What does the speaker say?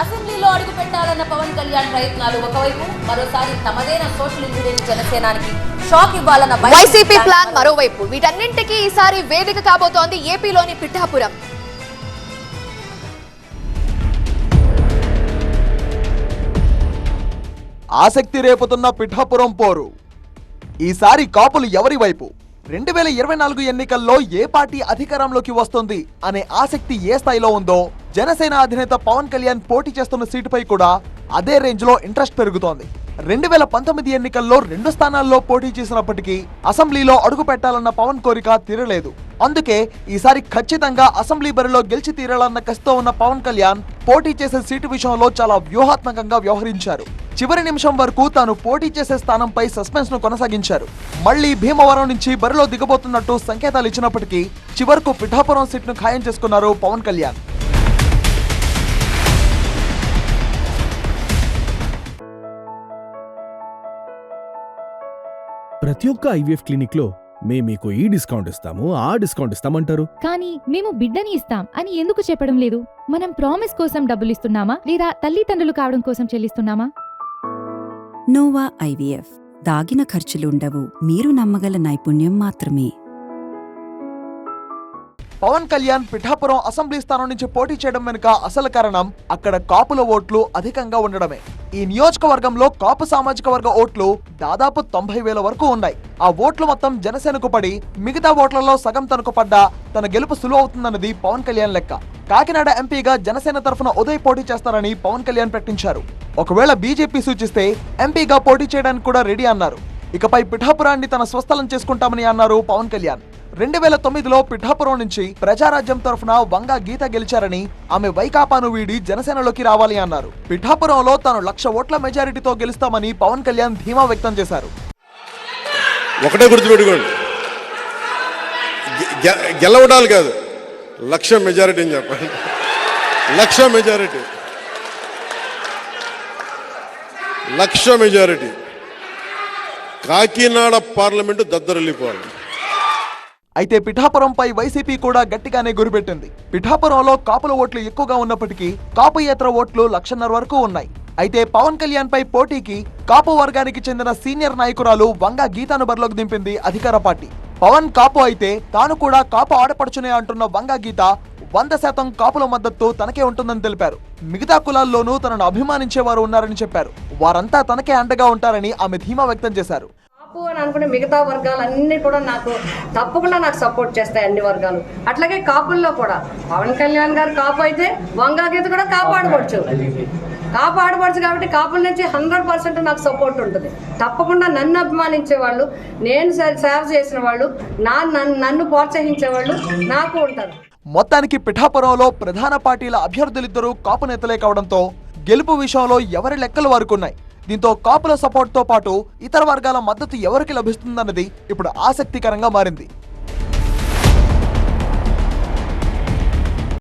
అసెంబ్లీలో అడుగు పెట్టాలన్న పవన్ కళ్యాణ్ ప్రయత్నాలు ఒకవైపు మరోసారి తమదైన సోషల్ ఇంజనీరింగ్ జనసేనానికి షాక్ ఇవ్వాలన్న వైసీపీ ప్లాన్ మరోవైపు. వీటన్నింటికీ ఈసారి వేదిక కాబోతోంది ఏపీలోని పిఠాపురం. ఆసక్తి రేపుతున్న పిఠాపురం పోరు. ఈసారి కాపులు ఎవరి వైపు? రెండు వేల ఇరవై నాలుగు ఎన్నికల్లో ఏ పార్టీ అధికారంలోకి వస్తుంది అనే ఆసక్తి ఏ స్థాయిలో ఉందో జనసేన అధినేత పవన్ కళ్యాణ్ పోటీ చేస్తున్న సీటుపై కూడా అదే రేంజ్లో ఇంట్రెస్ట్ పెరుగుతోంది. రెండు వేల పంతొమ్మిది ఎన్నికల్లో రెండు స్థానాల్లో పోటీ చేసినప్పటికీ అసెంబ్లీలో అడుగు పెట్టాలన్న పవన్ కోరిక తీరలేదు. అందుకే ఈసారి ఖచ్చితంగా అసెంబ్లీ బరిలో గెలిచి తీరాలన్న కసితో ఉన్న పవన్ కళ్యాణ్ పోటీ చేసే సీటు విషయంలో చాలా వ్యూహాత్మకంగా వ్యవహరించారు. చివరి నిమిషం వరకు తాను పోటీ చేసే స్థానంపై సస్పెన్స్ను కొనసాగించారు. మళ్ళీ భీమవరం నుంచి బరిలో దిగబోతున్నట్టు సంకేతాలు ఇచ్చినప్పటికీ చివరకు పిఠాపురం సీట్ను ఖాయం చేసుకున్నారు పవన్ కళ్యాణ్. ప్రతి ఒక్క ఐవీఎఫ్ క్లినిక్లో మేము మీకు ఈ డిస్కౌంట్ ఇస్తాము ఆ డిస్కౌంట్ ఇస్తామంటారు. కానీ మేము బిడ్డని ఇస్తాం అని ఎందుకు చెప్పడం లేదు? మనం ప్రామిస్ కోసం డబ్బులు ఇస్తున్నామా లేదా తల్లిదండ్రులు కావడం కోసం చెల్లిస్తున్నామా? Nova IVF. దాగిన ఖర్చులుండవు. మీరు నమ్మగల నైపుణ్యం మాత్రమే. పవన్ కళ్యాణ్ పిఠాపురం అసెంబ్లీ స్థానం నుంచి పోటీ చేయడం వెనుక అసలు కారణం అక్కడ కాపుల ఓట్లు అధికంగా ఉండడమే. ఈ నియోజకవర్గంలో కాపు సామాజిక వర్గ ఓట్లు దాదాపు తొంభై వేల వరకు ఉన్నాయి. ఆ ఓట్లు మొత్తం జనసేనకు పడి మిగతా ఓట్లలో సగం తనకు పడ్డా తన గెలుపు సులువవుతుందన్నది పవన్ కళ్యాణ్ లెక్క. కాకినాడ ఎంపీగా జనసేన తరఫున ఉదయ్ పోటీ చేస్తారని పవన్ కళ్యాణ్ ప్రకటించారు. ఒకవేళ బీజేపీ సూచిస్తే ఎంపీగా పోటీ చేయడానికి కూడా రెడీ అన్నారు. ఇకపై పిఠాపురాన్ని తన స్వస్థలం చేసుకుంటామని అన్నారు పవన్ కళ్యాణ్. రెండు వేల తొమ్మిదిలో పిఠాపురం నుంచి ప్రజారాజ్యం తరఫున వంగ గీత గెలిచారని ఆమె వైకాపాను వీడి జనసేనలోకి రావాలి అన్నారు. పిఠాపురంలో తాను లక్ష ఓట్ల మెజారిటీతో గెలుస్తామని పవన్ కళ్యాణ్ ధీమా వ్యక్తం చేశారు. ఒకటే గుర్తుపెట్టుకోండి. గెలవడాలు కాదు. లక్ష మెజారిటీ అని చెప్పండి. Lakh majority. Lakh majority. Kakinada parliament దద్దరిల్లిపోవాలి. అయితే పిఠాపురంపై వైసీపీ కూడా గట్టిగానే గురిపెట్టింది. పిఠాపురంలో కాపుల ఓట్లు ఎక్కువగా ఉన్నప్పటికీ కాపుయేతర ఓట్లు లక్షన్నర వరకు ఉన్నాయి. అయితే పవన్ కళ్యాణ్ పై పోటీకి కాపు వర్గానికి చెందిన సీనియర్ నాయకురాలు వంగ గీతాను బరిలోకి దింపింది అధికార పార్టీ. పవన్ కాపు అయితే తాను కూడా కాపు ఆడపడుచునే అంటున్న వంగ గీత వంద శాతం కాపుల మద్దతు తనకే ఉంటుందని తెలిపారు. మిగతా కులాల్లోనూ తనను అభిమానించే వారు ఉన్నారని చెప్పారు. వారంతా తనకే అండగా ఉంటారని ఆమె ధీమా వ్యక్తం చేశారు. కాపు అని అనుకునే మిగతా వర్గాలు కూడా నాకు తప్పకుండా నాకు సపోర్ట్ చేస్తాయి అన్ని వర్గాలు. అట్లాగే కాపుల్లో కూడా. పవన్ కళ్యాణ్ గారు కాపు అయితే వంగాగీత కూడా కాపాడుకోవచ్చు కాపాడవచ్చు కాబట్టి కాపుల నుంచి హండ్రెడ్ పర్సెంట్ నాకు సపోర్ట్ ఉంటుంది. తప్పకుండా నన్ను అభిమానించే వాళ్ళు నేను సేవ చేసిన వాళ్ళు నా నన్ను నన్ను ప్రోత్సహించే వాళ్ళు నాకు ఉంటారు. మొత్తానికి పిఠాపురంలో ప్రధాన పార్టీల అభ్యర్థులిద్దరూ కాపు నేతలే కావడంతో గెలుపు విషయంలో ఎవరి లెక్కలు వారుకున్నాయి? దీంతో కాపుల సపోర్ట్తో పాటు ఇతర వర్గాల మద్దతు ఎవరికి లభిస్తుందన్నది ఇప్పుడు ఆసక్తికరంగా మారింది.